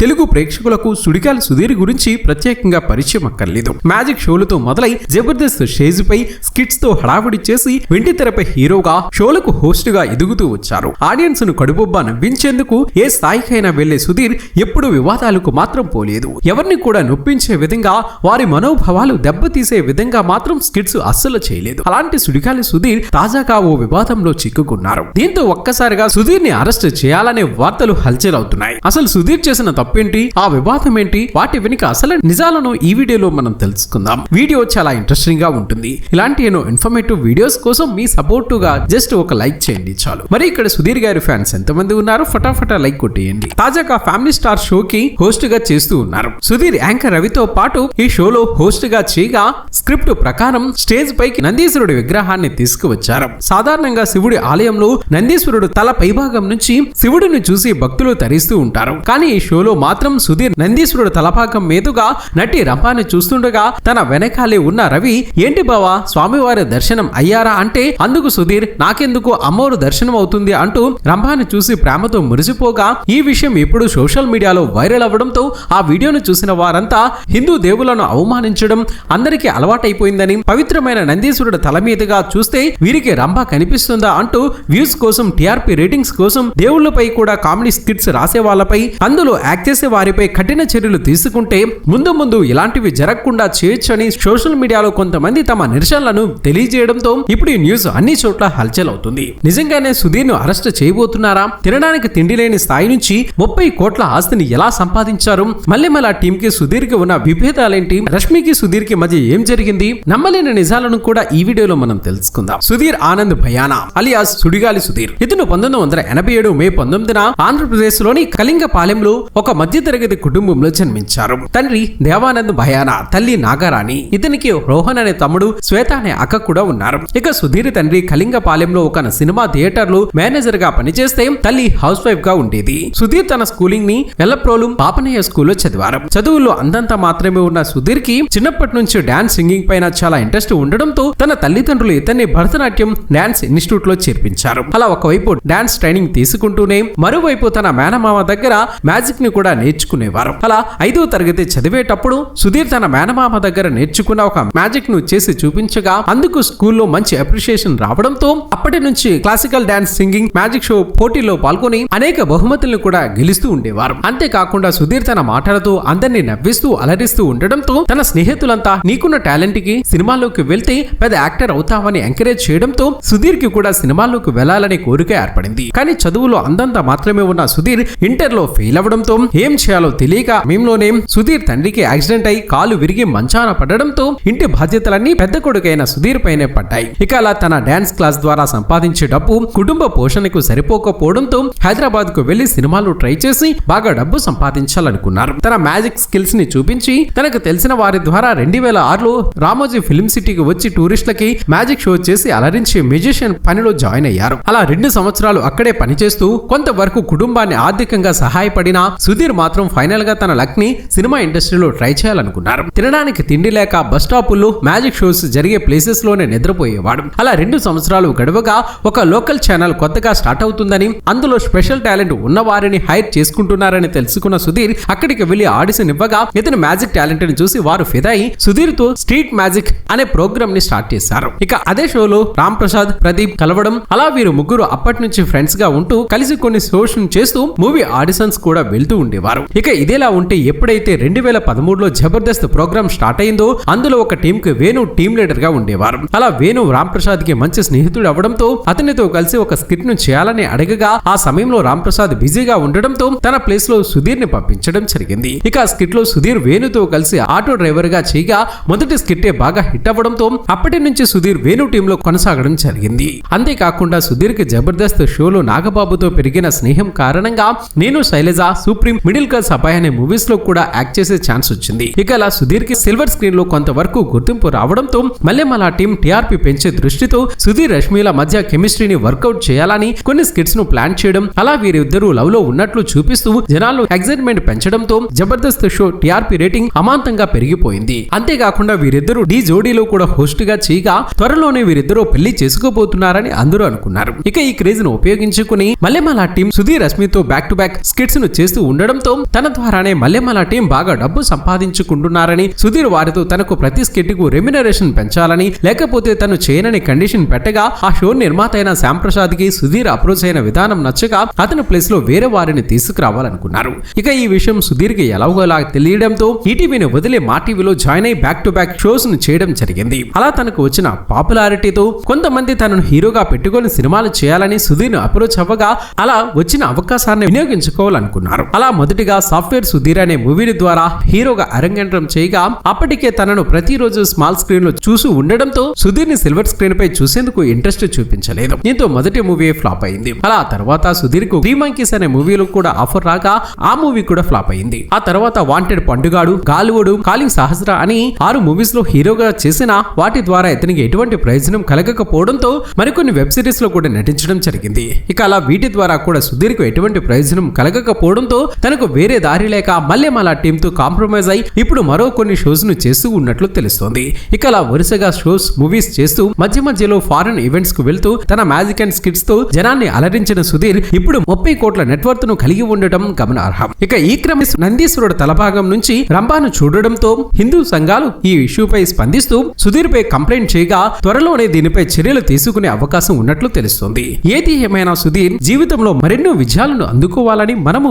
తెలుగు ప్రేక్షకులకు సుడిగాలి సుధీర్ గురించి ప్రత్యేకంగా పరిచయం అక్కర్లేదు. మ్యాజిక్ షోలతో మొదలై జబర్దస్త్ స్టేజ్ పై స్కిట్స్తో హడావుడి చేసి వెండి తెరపై హీరోగా షోలకు హోస్ట్గా ఎదుగుతూ వచ్చారు. ఆడియన్స్ను కడుబొబ్బ నవ్వించేందుకు ఏ స్థాయికైనా వెళ్ళే సుధీర్ ఎప్పుడు వివాదాలకు మాత్రం పోలేదు. ఎవరిని కూడా నొప్పించే విధంగా వారి మనోభావాలు దెబ్బతీసే విధంగా మాత్రం స్కిట్స్ అస్సలు చేయలేదు. అలాంటి సుడిగాలి సుధీర్ తాజాగా ఓ వివాదంలో చిక్కుకున్నారు. దీంతో ఒక్కసారిగా సుధీర్ని అరెస్ట్ చేయాలనే వార్తలు హల్చల్ అవుతున్నాయి. అసలు సుధీర్ చేసిన తప్పు తప్పేంటి? ఆ వివాదం ఏంటి? వాటి వెనుక అసలు నిజాలను ఈ వీడియోలో మనం తెలుసుకుందాం. వీడియో చాలా ఇంట్రెస్టింగ్గా ఉంటుంది. ఇలాంటి ఎన్నో ఇన్ఫర్మేటివ్ వీడియోస్ కోసం మీ సపోర్ట్గా జస్ట్ ఒక లైక్ చేయండి చాలు. మరి ఇక్కడ సుధీర్ గారి ఫ్యాన్స్ ఎంతమంది ఉన్నారు ఫటాఫటా లైక్ కొట్టేయండి. తాజాగా ఫ్యామిలీ స్టార్ షో కి హోస్ట్గా చేస్తూ ఉన్నారు. సుధీర్ యాంకర్ రవితో పాటు ఈ షోలో హోస్ట్గా చేయగా స్క్రిప్ట్ ప్రకారం స్టేజ్ పైకి నందీశ్వరుడి విగ్రహాన్ని తీసుకువచ్చారు. సాధారణంగా శివుడి ఆలయంలో నందీశ్వరుడు తల పైభాగం నుంచి శివుడిని చూసి భక్తులు తరిస్తూ ఉంటారు. కానీ ఈ షోలో మాత్రం సుధీర్ నందీశ్వరుడు తలపాకం మీదుగా నటి రంపాన్ని చూస్తుండగా తన వెనకాలే ఉన్న రవి ఏంటి బావా స్వామివారి దర్శనం అయ్యారా? అంటే అందుకు సుధీర్ నాకెందుకు అమ్మోరు దర్శనం అవుతుంది? అంటూ రంభాని చూసి ప్రేమతో మురిసిపోగా ఈ విషయం ఇప్పుడు సోషల్ మీడియాలో వైరల్ అవ్వడంతో ఆ వీడియోను చూసిన వారంతా హిందూ దేవులను అవమానించడం అందరికీ అలవాటైపోయిందని పవిత్రమైన నందీశ్వరుడు తల మీదుగా చూస్తే వీరికి రంభ కనిపిస్తుందా? అంటూ వ్యూస్ కోసం టీఆర్పీ రేటింగ్స్ కోసం దేవుళ్ళపై కూడా కామెడీ స్కిట్స్ రాసే వాళ్ళపై అందులో యాక్ట్ చేసే వారిపై కఠిన చర్యలు తీసుకుంటే ముందు ముందు ఇలాంటివి జరగకుండా చేయొచ్చని సోషల్ మీడియాలో కొంతమంది తమ నిరసనలను తెలియజేయడంతో ఇప్పుడు ఈ న్యూస్ అన్ని చోట్ల హల్చల్ అవుతుంది నిజంగానే సుధీర్ను అరెస్ట్ చేయబోతున్నారా? తినడానికి తిండి లేని స్థాయి నుంచి ముప్పై కోట్ల ఆస్తిని ఎలా సంపాదించారు? మల్లెమల టీం కి సుధీర్కి ఉన్న విభేదాలేంటి? రష్మికి సుధీర్కి మధ్య ఏం జరిగింది? నమ్మలేని నిజాలను కూడా ఈ వీడియోలో మనం తెలుసుకుందాం. సుధీర్ ఆనంద్ భయానా అలియాస్ సుడిగాలి సుధీర్. ఇతను పంతొమ్మిది వందల ఎనభై ఏడు మే పంతొమ్మిదిన ఆంధ్రప్రదేశ్లోని కళింగపాలెంలో ఒక మధ్యతరగతి కుటుంబంలో జన్మించారు. తండ్రి దేవానంద్ భయాన తల్లి నాగారాణి ఇతనికి రోహన్ అనే తమ్ముడు శ్వేత అనే అక్క కూడా ఉన్నారు. ఇక సుధీర్ తండ్రి కళింగపాలెంలో ఒక సినిమా థియేటర్లో మేనేజర్గా పనిచేస్తే తల్లి హౌస్ వైఫ్గా ఉండేది. సుధీర్ తన స్కూలింగ్ని వెల్లప్రోలు పాపనయ్య స్కూల్లో చదివారు. చదువుల్లో అందంతా మాత్రమే ఉన్న సుధీర్కి చిన్నప్పటి నుంచి డాన్స్ సింగింగ్ పైన చాలా ఇంట్రెస్ట్ ఉండడంతో తన తల్లిదండ్రులు ఇతన్ని భరతనాట్యం డాన్స్ ఇన్స్టిట్యూట్లో చేర్పించారు. అలా ఒకవైపు డాన్స్ ట్రైనింగ్ తీసుకుంటూనే మరోవైపు తన మేనమామ దగ్గర మ్యాజిక్ని కూడా నేర్చుకునేవారు. అలా ఐదో తరగతి చదివేటప్పుడు సుధీర్ తన మేనమామ దగ్గర నేర్చుకున్న ఒక మ్యాజిక్ను చేసి చూపించగా అందుకు స్కూల్లో మంచి అప్రిషియేషన్ రావడంతో అప్పటి నుంచి classical dance singing magic show పోటీలో పాల్గొని అనేక బహుమతులను కూడా గెలుస్తూ ఉండేవారు. అంతేకాకుండా సుధీర్ తన మాటలతో అందరినీ నవ్విస్తూ అలరిస్తూ ఉండడంతో తన స్నేహితులంతా నీకున్న టాలెంట్కి సినిమాల్లోకి వెళ్తే పెద్ద యాక్టర్ అవుతావని ఎంకరేజ్ చేయడంతో సుధీర్కి కూడా సినిమాల్లోకి వెళ్ళాలనే కోరిక ఏర్పడింది. కానీ చదువులో అందంతా మాత్రమే ఉన్న సుధీర్ ఇంటర్లో ఫెయిల్ అవడంతో ఏం చేయాలో తెలియక మేంలోనే సుధీర్ తండ్రికి యాక్సిడెంట్ అయి కాలు విరిగి మంచాన పడడంతో ఇంటి బాధ్యతలన్నీ పెద్ద కొడుకైన సుధీర్ పైనే పడ్డాయి. ఇక అలా తన డాన్స్ క్లాస్ ద్వారా సంపాదించే డబ్బు కుటుంబ పోషణకు సరిపోకపోవడంతో హైదరాబాద్కు వెళ్ళి సినిమాలు ట్రై చేసి బాగా డబ్బు సంపాదించాలనుకున్నారు. తన మ్యాజిక్ స్కిల్స్ని చూపించి తనకు తెలిసిన వారి ద్వారా రెండు వేల ఆరులో రామోజీ ఫిల్మ్ సిటీకి వచ్చి టూరిస్టులకి మ్యాజిక్ షో చేసి అలరించి మ్యూజిషియన్ పనిలో జాయిన్ అయ్యారు. అలా రెండు సంవత్సరాలు అక్కడే పనిచేస్తూ కొంతవరకు కుటుంబాన్ని ఆర్థికంగా సహాయపడిన సుధీర్ సుధీర్ మాత్రం ఫైనల్గా తన లక్ని సినిమా ఇండస్ట్రీలో ట్రై చేయాలనుకున్నారు. తినడానికి తిండి లేక బస్ స్టాపుల్లో మ్యాజిక్ షోస్ జరిగే ప్లేసెస్లోనే నిద్రపోయేవాడు. అలా రెండు సంవత్సరాలు గడవగా ఒక లోకల్ ఛానల్ కొత్తగా స్టార్ట్ అవుతుందని అందులో స్పెషల్ టాలెంట్ ఉన్న వారిని హైర్ చేసుకుంటున్నారని తెలుసుకున్న సుధీర్ అక్కడికి వెళ్ళి ఆడిషన్ ఇవ్వగా ఇతని మ్యాజిక్ టాలెంట్ని చూసి వారు ఫిదాయి సుధీర్తో స్ట్రీట్ మ్యాజిక్ అనే ప్రోగ్రామ్ని స్టార్ట్ చేశారు. ఇక అదే షోలో రామ్ ప్రసాద్ ప్రదీప్ కలవడం అలా వీరు ముగ్గురు అప్పటి నుంచి ఫ్రెండ్స్గా ఉంటూ కలిసి కొన్ని షోస్ చేస్తూ మూవీ ఆడిషన్స్ కూడా వెళ్తూ ఉండేవారు. ఇక ఇదేలా ఉంటే ఎప్పుడైతే రెండు వేల పదమూడులో జబర్దస్త్ ప్రోగ్రామ్ స్టార్ట్ అయిందో అందులో ఒక టీం కి వేణు టీం లీడర్గా ఉండేవారు. అలా వేణు రామ్ ప్రసాద్కి మంచి స్నేహితుడు అవడంతో అతనితో కలిసి ఒక స్కిట్ను చేయాలని అడగగా ఆ సమయంలో రామ్ ప్రసాద్ బిజీగా ఉండడంతో తన ప్లేస్లో సుధీర్ని పంపించడం జరిగింది. ఇక ఆ స్కిట్లో సుధీర్ వేణుతో కలిసి ఆటో డ్రైవర్గా చేయగా మొదటి స్కిట్టే బాగా హిట్ అవ్వడంతో అప్పటి నుంచి సుధీర్ వేణు టీమ్లో కొనసాగడం జరిగింది. అంతేకాకుండా సుధీర్కి జబర్దస్త్ షోలో నాగబాబుతో పెరిగిన స్నేహం కారణంగా నేను శైలజ సుప్రీం మిడిల్ క్లాస్ అబ్బాయి అనే మూవీస్లో కూడా యాక్ట్ చేసే ఛాన్స్ వచ్చింది. ఇక అలా సుధీర్కి సిల్వర్ స్క్రీన్లో కొంతవరకు గుర్తింపు రావడంతో మళ్ళీ మన టీం టీఆర్పీ పెంచే దృష్టితో సుధీర్ రష్మిల మధ్య కెమిస్ట్రీని వర్కౌట్ చేయాలని కొన్ని స్కిట్స్ను ప్లాన్ చేయడం అలా వీరిద్దరూ లవ్లో ఉన్నట్లు చూపిస్తూ జనాల్లో ఎక్సైట్మెంట్ పెంచడంతో జబర్దస్త్ షో టీఆర్పీ రేటింగ్ అమాంతంగా పెరిగిపోయింది. అంతేకాకుండా వీరిద్దరూ డి జోడీలో కూడా హోస్ట్గా చేయగా త్వరలోనే వీరిద్దరూ పెళ్ళి చేసుకోబోతున్నారని అందరూ అనుకున్నారు. ఇక ఈ క్రేజ్ను ఉపయోగించుకుని మల్లెమల టీం సుధీర్ రష్మితో బ్యాక్ టు బ్యాక్ స్కిట్స్ను చేస్తూ ఉండడం ఉండడంతో తన ద్వారానే మల్లెమల టీం బాగా డబ్బు సంపాదించుకుంటున్నారని సుధీర్ వారితో తనకు ప్రతి స్కిట్కు రెమ్యునరేషన్ పెంచాలని లేకపోతే తను చేయనని కండిషన్ పెట్టగా ఆ షో నిర్మాత అయిన శ్యాంప్రసాద్కి సుధీర్ అప్రోచ్ అయిన విధానం నచ్చగా అతని ప్లేస్లో వేరే వారిని తీసుకురావాలనుకున్నారు. ఇక ఈ విషయం సుధీర్కి ఎలాగోలా తెలియడంతో ఈటీవీని వదిలే మా టీవీలో జాయిన్ అయి బ్యాక్ టు బ్యాక్ షోస్ను చేయడం జరిగింది. అలా తనకు వచ్చిన పాపులారిటీతో కొంతమంది తనను హీరోగా పెట్టుకొని సినిమాలు చేయాలని సుధీర్ అప్రోచ్ అవ్వగా అలా వచ్చిన అవకాశాన్ని వినియోగించుకోవాలనుకున్నారు. అలా మొదటిగా సాఫ్ట్వేర్ సుధీర్ అనే మూవీని ద్వారా హీరోగా అరంగేట్రం చేయగా అప్పటికే తనను ప్రతిరోజు స్మాల్ స్క్రీన్లో చూసి ఉండడంతో సుధీర్ని సిల్వర్ స్క్రీన్ పై చూసేందుకు ఇంట్రెస్ట్ చూపించలేదు. దీంతో మొదటి మూవీ ఫ్లాప్ అయింది. అలా తర్వాత సుధీర్కు త్రీ మంకీస్ అనే మూవీలో కూడా ఆఫర్ రాగా ఆ మూవీ కూడా ఫ్లాప్ అయింది. ఆ తర్వాత వాంటెడ్ పండుగాడు గాలివుడు కాలింగ్ సహస్ర అని ఆరు మూవీస్లో హీరోగా చేసిన వాటి ద్వారా ఇతనికి ఎటువంటి ప్రయోజనం కలగకపోవడంతో మరికొన్ని వెబ్ సిరీస్లో కూడా నటించడం జరిగింది. ఇక అలా వీటి ద్వారా కూడా సుధీర్కు ఎటువంటి ప్రయోజనం కలగకపోవడంతో తనకు వేరే దారి లేక మల్లెమాల టీమ్తో కాంప్రమైజ్ అయి ఇప్పుడు మరో కొన్ని షోస్ను చేస్తూ ఉన్నట్లు తెలుస్తోంది. ఇక అలా వరుసగా షోస్ మూవీస్ చేస్తూ మధ్య మధ్యలో ఫారెన్ ఈవెంట్స్కు వెళ్తూ తన మ్యాజిక్ అండ్ స్కిట్స్తో జనాన్ని అలరించిన సుధీర్ ఇప్పుడు ముప్పై కోట్ల నెట్వర్త్ను కలిగి ఉండటం గమనార్హం. ఇక ఈ క్రమ నందీశ్వరుడు తలభాగం నుంచి రంభాను చూడడంతో హిందూ సంఘాలు ఈ ఇష్యూపై స్పందిస్తూ సుధీర్ పై కంప్లైంట్ చేయగా త్వరలోనే దీనిపై చర్యలు తీసుకునే అవకాశం ఉన్నట్లు తెలుస్తోంది. ఏది ఏమైనా సుధీర్ జీవితంలో మరెన్నో విజయాలను అందుకోవాలని మనము